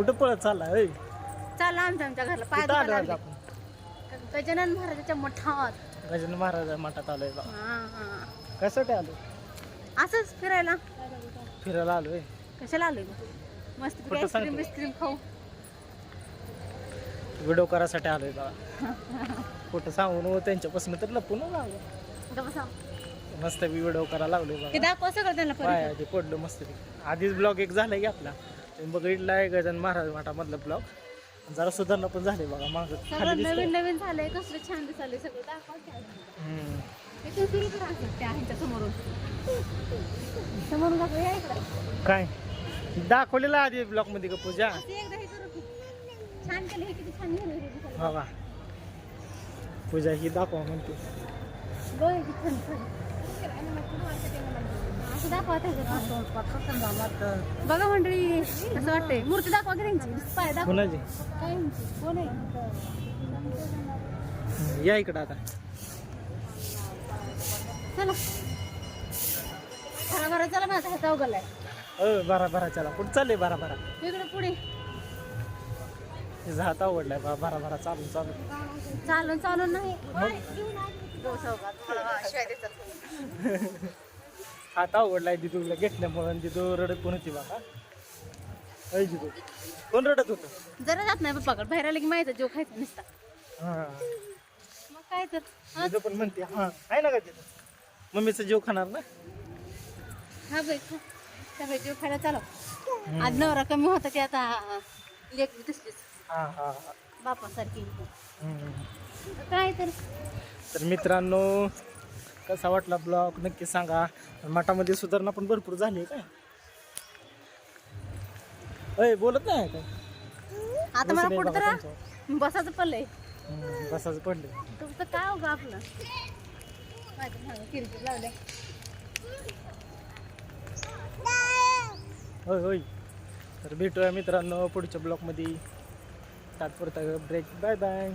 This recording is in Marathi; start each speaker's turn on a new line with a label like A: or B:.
A: कुठं पळत चालला होय?
B: चालला आमच्या आमच्या घरला. पाय
A: कुठं आलो
B: दुखायला
A: आज
B: लागले.
A: आपण
B: गजानन महाराजाच्या मठात.
A: गजानन महाराज मठात आलोय बा.
B: हा हा.
A: कशासाठी आलो
B: असंच फिरायला.
A: फिरायला आलोय.
B: कशाला आलोय मस्त
A: कुठं
B: आईस्क्रीम
A: सांगते?
B: बिस्क्रीम खाऊ.
A: व्हिडिओ करायसाठी आलोय बा. कुठं सांगून त्यांच्यापासून तर लपून लागलो
B: कुठं बसा
A: मस्त व्हिडिओ करायला
B: ते
A: बघा
B: दाखवा सगळं त्यांना
A: पाय
B: परिचय.
A: आधी पडलो मस्त आधीच ब्लॉग एक झालाय की आपला. तुम्ही बघितला आहे गजानन महाराज मठामधला ब्लॉग जरा सुधारणा पण झाली बघा माग
B: सगळं नवीन. नवीन झालंय कसलं छान दिसायलंय सगळं. दाखवा समोरून. समोरून दाखवा
A: काय? दाखवलेलं आधी ब्लॉगमध्ये का पूजा?
B: हे की.
A: बघा पूजा ही दाखवा म्हणते.
B: दाखवा त्याच्यात. बघा मंडळी असं वाटतंय. मूर्ती दाखवा की त्यांची? पाय दाखवा.
A: कुणाची?
B: काय? कोण आहे?
A: या इकडं आता.
B: चला. चला बरं चला माझा हात
A: बारा बारा चला. कुठं चाललंय बारा बारा.
B: इकडे पुढे.
A: तिचा हात आवडलाय बा बारा बारा चालून चालून.
B: चालून चालून नाही.
A: हात आवडलाय दिदूला घेतल्यामुळं दिदू रडत पण होती बघा. दिदू कोण रडत होतं?
B: जरा जात नाही पप्पाकडे. बाहेर आले की माहिती जीव खायचा नुसता.
A: हा.
B: मग काय तर. हा.
A: दिदू पण म्हणते हा आहे ना का तिथं मम्मीचा जीव खाणार ना?
B: हा बाई खा. त्या बाई जीव खायला चालव. आज नवरा कमी होता की आता लेख दिसलीच.
A: हा हा.
B: बापासारखी. काय तर.
A: तर मित्रांनो कसा वाटला ब्लॉग? नक्की सांगा. मठामध्ये सुधारणा पण भरपूर झाली काय? अय बोलत नाही काय?
B: आता मला कुठं तर. बसायचं पडलंय.
A: हम्म, बसाच पडले
B: तुमचं काय हो ग आपलं? माझ्या मागं किरकिर लावलंय
A: होय होय. तर भेटूया मित्रांनो पुढच्या ब्लॉगमध्ये. तात्पुरता ब्रेक बाय बाय